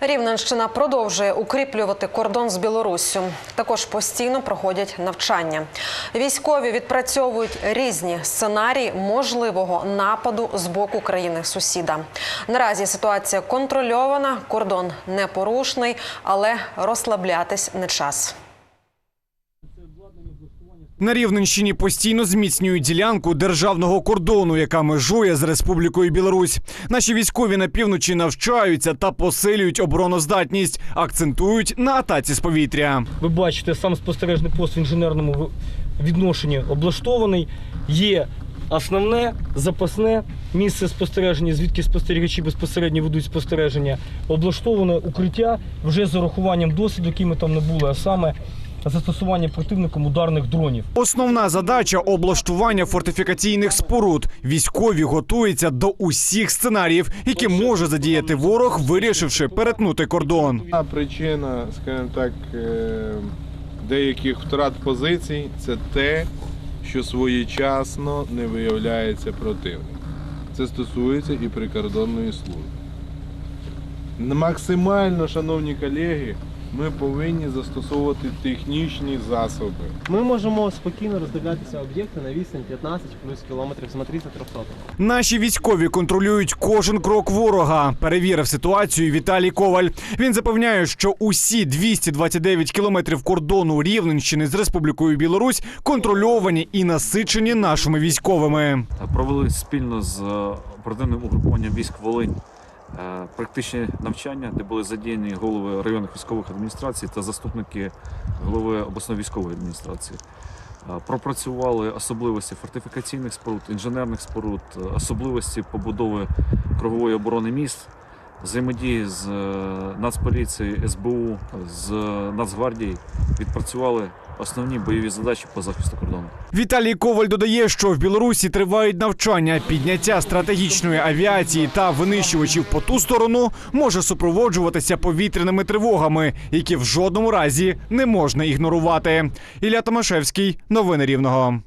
Рівненщина продовжує укріплювати кордон з Білоруссю. Також постійно проходять навчання. Військові відпрацьовують різні сценарії можливого нападу з боку країни сусіда. Наразі ситуація контрольована, кордон непорушний, але розслаблятись не час. На Рівненщині постійно зміцнюють ділянку державного кордону, яка межує з Республікою Білорусь. Наші військові на півночі навчаються та посилюють обороноздатність, акцентують на атаці з повітря. Ви бачите, сам спостережний пост в інженерному відношенні облаштований. Є основне запасне місце спостереження, звідки спостерігачі безпосередньо ведуть спостереження. Облаштоване укриття вже з урахуванням досвіду, який ми там не були, а саме застосування противником ударних дронів. Основна задача облаштування фортифікаційних споруд. Військові готуються до усіх сценаріїв, які може задіяти ворог, вирішивши перетнути кордон. Причина, скажімо так, е, деяких втрат позицій це те, що своєчасно не виявляється противник. Це стосується і прикордонної служби. Максимально, шановні колеги, ми повинні застосовувати технічні засоби. Ми можемо спокійно роздивлятися об'єкти на відстань 15 плюс кілометрів. Смотрите 300. Наші військові контролюють кожен крок ворога. Перевірив ситуацію Віталій Коваль. Він запевняє, що усі 229 кілометрів кордону Рівненщини з Республікою Білорусь контрольовані і насичені нашими військовими. провели спільно з е, оперативним угрупованням військ Волинь практичні навчання, де були задіяні голови районних військових адміністрацій та заступники голови обласної військової адміністрації. Е, Пропрацювали особливості фортифікаційних споруд, інженерних споруд, е, особливості побудови кругової оборони міст, взаємодії з е, Нацполіцією, СБУ, з Нацгвардією. Відпрацювали основні бойові задачі по захисту кордону. Віталій Коваль додає, що в Білорусі тривають навчання. Підняття стратегічної авіації та винищувачів по ту сторону може супроводжуватися повітряними тривогами, які в жодному разі не можна ігнорувати. Ілля Томашевський, новини Рівного.